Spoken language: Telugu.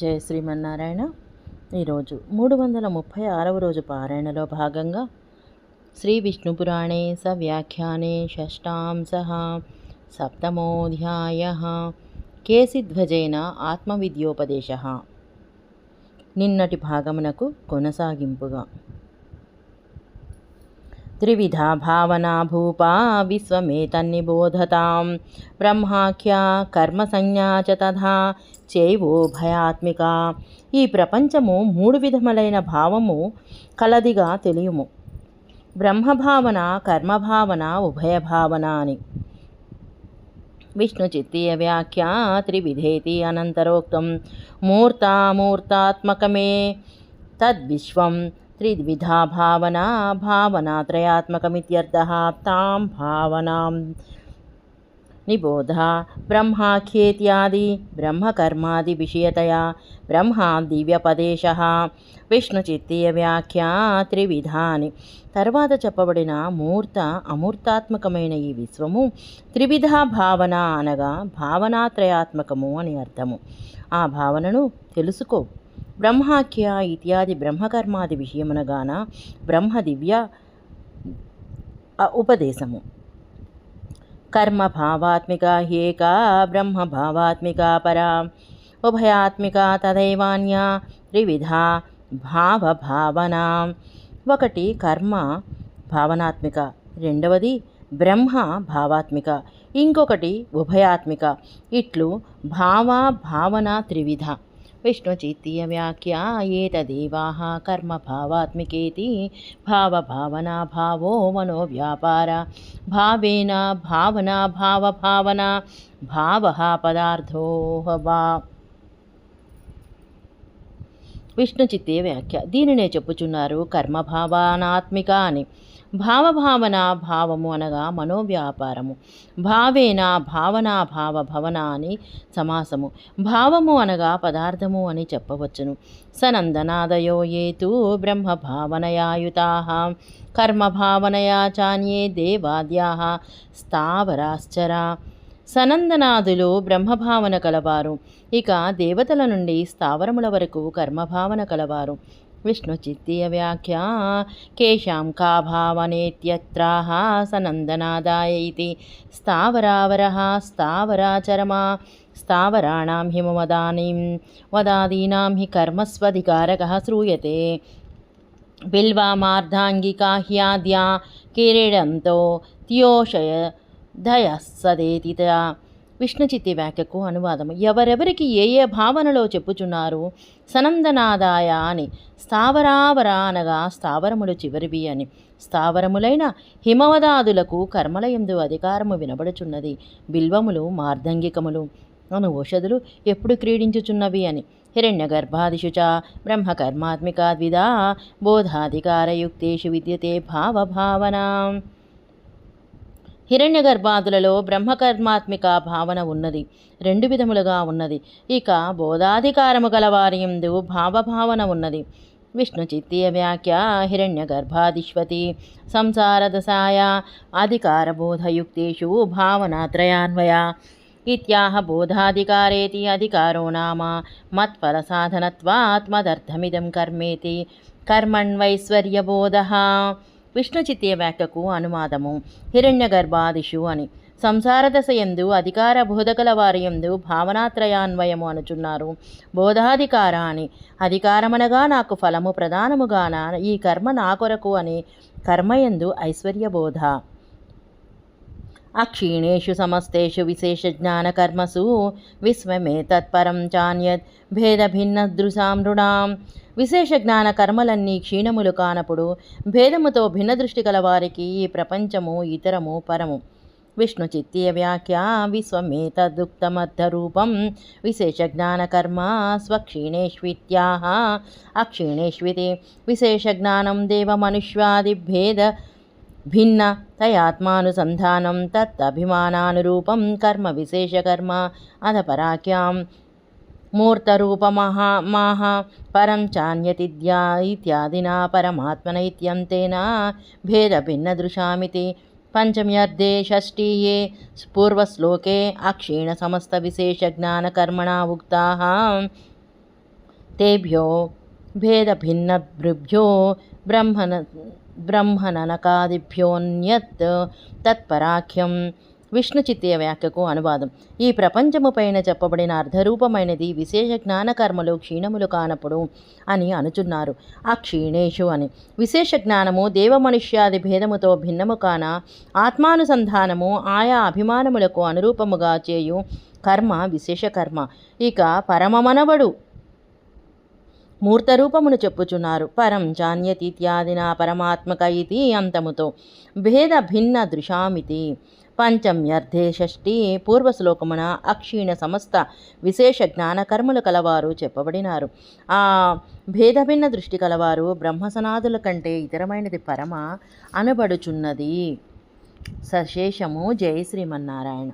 జయ శ్రీమన్నారాయణ. ఈరోజు మూడు వందల ముప్పై ఆరవ రోజు పారాయణలో భాగంగా శ్రీ విష్ణుపురాణే స వ్యాఖ్యానే షష్టాంశ సప్తమోధ్యాయ కేసిధ్వజైన ఆత్మవిద్యోపదేశ. నిన్నటి భాగమునకు కొనసాగింపుగా త్రివిధా భావనాభూపా భూపా విశ్వమేతన్నిబోధతాం. బ్రహ్మాఖ్యా కర్మసంజ్ఞా చ తథా చేవో భయాత్మిక. ఈ ప్రపంచము మూడు విధములైన భావము కలదిగా తెలియము. బ్రహ్మభావన కర్మభావన ఉభయభావన అని. విష్ణుచిత్తీయ వ్యాఖ్య త్రివిధేతి అనంతరోక్తం. మూర్తామూర్తాత్మకమే తద్విశ్వం. త్రివిధా భావన భావనాత్రయాత్మకమిత్యర్థ తాం భావనాం నిబోధ బ్రహ్మాఖ్యేత్యాది బ్రహ్మకర్మాది విషయతయా బ్రహ్మా దివ్యపదేశ విష్ణుచిత్తీయ వ్యాఖ్యా త్రివిధాని తర్వాత చెప్పబడిన మూర్త అమూర్తాత్మకమైన ఈ విశ్వము త్రివిధ భావన అనగా భావనాత్రయాత్మకము అని అర్థము. ఆ భావనను తెలుసుకో. బ్రహ్మాఖ్య ఇత్యాది బ్రహ్మకర్మాది విషయమునగాన బ్రహ్మ దివ్య ఉపదేశము. కర్మ భావాత్మిక హ్యేకా బ్రహ్మ భావాత్మిక పరా ఉభయాత్మిక తదైవాన్య త్రివిధ భావ భావన. ఒకటి కర్మ భావనాత్మిక రెండవది బ్రహ్మ భావాత్మిక ఇంకొకటి ఉభయాత్మిక. ఇట్లు భావ భావన త్రివిధ. విష్ణుచిత్తీయ వ్యాఖ్య ఏతదేవాः కర్మభావాత్మికేతి భావభావనా భావో మనోవ్యాపార భావేన భావనా భావభావన భావः విష్ణుచిత్తే వ్యాఖ్య దీనినే చెప్పుచున్నారు కర్మభావానాత్మిక అని. భావభావన భావము అనగా మనోవ్యాపారము. భావేన భావన భావ భవన అని సమాసము. భావము అనగా పదార్థము అని చెప్పవచ్చును. సనందనాదయో ఏతు బ్రహ్మ భావనయాయుతా కర్మభావనయా చాన్యే దేవాద్యా స్థావరాశ్చరా. సనందనాదులు బ్రహ్మభావన కలవారు. ఇక దేవతల నుండి స్థావరముల వరకు కర్మభావన కలవారు. విష్ణు చిత్తీయ వ్యాఖ్య కేశాం కా భావనేత్యత్రాహ సనందనాదాయ ఇది. స్థావరావర స్థావరాచరమా స్థావరాణాం హిమవదానీం వదాదీనాం హి కర్మస్వధికారక శ్రూయతే. బిల్వామార్ధాంగికా హ్యాద్యా కిరీడంతో త్యోషయ దయ సదేతిత విష్ణుచిత్తి వ్యాఖ్యకు అనువాదము. ఎవరెవరికి ఏ ఏ భావనలో చెప్పుచున్నారు సనందనాదాయ అని స్థావరావర అనగా స్థావరములు చివరివి అని. స్థావరములైన హిమవదాదులకు కర్మలయందు అధికారము వినబడుచున్నది. బిల్వములు మార్ధంగికములు అను ఔషధులు ఎప్పుడు క్రీడించుచున్నవి అని. హిరణ్య గర్భాదిషు చ బ్రహ్మకర్మాత్మిక ద్విధా బోధాధికారయుక్తేషు విద్యతే భావభావన. హిరణ్య గర్భాదులలో బ్రహ్మకర్మాత్మిక భావన ఉన్నది. రెండు విధములుగా ఉన్నది. ఇక బోధాధికారము గలవారియందు భావభావన ఉన్నది. విష్ణుచిత్తీయ వ్యాఖ్య హిరణ్య గర్భాదిష్వతి సంసారదశాయ అధికారబోధయుక్తేషు భావనాత్రయాన్వయ ఇత్యాహ బోధాధికారేతి అధికారో నామ మత్ఫలసాధనత్వాత్మదర్థమిదం కర్మేతి కర్మణ్వైశ్వర్యబోధ. విష్ణుచిత్తీయ వ్యాఖ్యకు అనువాదము. హిరణ్య గర్భాదిషు అని. సంసారదశ ఎందు అధికార బోధకల వారి ఎందు భావనాత్రయాన్వయము అనుచున్నారు. బోధాధికార అని. అధికారమనగా నాకు ఫలము ప్రధానముగాన ఈ కర్మ నా కొరకు అని. కర్మయందు ఐశ్వర్యబోధ. అక్షీణేషు సమస్తేషు విశేషజ్ఞానకర్మసు విశ్వమే తత్పరం చాన్యత్ భేదభిన్నదృశాం నృణాం విశేష జ్ఞాన కర్మలన్నీ క్షీణములు కానప్పుడు భేదముతో భిన్న దృష్టి కలవారికి ఈ ప్రపంచము ఇతరము పరము విష్ణు చిత్తీయ వ్యాఖ్య విశ్వమేతదుక్తమర్థరూపం విశేష జ్ఞానకర్మ స్వక్షీణేష్విత్యాహ అక్షీణేష్వితి విశేష జ్ఞానం దేవమనుష్యాదిభేద భిన్న తయాత్మానుసంధానం తత్తభిమానానురూపం కర్మ విశేషకర్మ అధపరాఖ్యాం మూర్తరూపమహా మాహ పరం చాన్యతిద్యా ఇత్యాదినా పరమాత్మనైత్యంతేన భేదభిన్నదృశామితి పంచమ్యర్థే షష్ఠీయే పూర్వశ్లోకే అక్షీణ సమస్తవిశేషజ్ఞానకర్మణా ఉక్తాः తేభ్యో భేదభిన్నభృభ్యో బ్రహ్మణ బ్రహ్మననకాదిభ్యోన్యత్ తత్పరాఖ్యం. విష్ణుచిత్తయ వ్యాఖ్యకు అనువాదం. ఈ ప్రపంచము పైన చెప్పబడిన అర్ధరూపమైనది విశేష జ్ఞానకర్మలు క్షీణములు కానప్పుడు అని అనుచున్నారు. ఆ క్షీణేషు అని. విశేష జ్ఞానము దేవమనుష్యాది భేదముతో భిన్నము కాన ఆత్మానుసంధానము ఆయా అభిమానములకు అనురూపముగా చేయు కర్మ విశేష కర్మ. ఇక పరమమనవడు మూర్తరూపమును చెప్పుచున్నారు. పరం జాన్యతీత్యాదిన పరమాత్మక ఇది అంతముతో. భేద భిన్న దృశామితి. పంచమ్యర్ధే షష్ఠి పూర్వశ్లోకమున అక్షీణ సమస్త విశేష జ్ఞానకర్మలు కలవారు చెప్పబడినారు. ఆ భేదభిన్న దృష్టి కలవారు బ్రహ్మసనాదుల కంటే ఇతరమైనది పరమ అనబడుచున్నది. సశేషము జయ శ్రీమన్నారాయణ.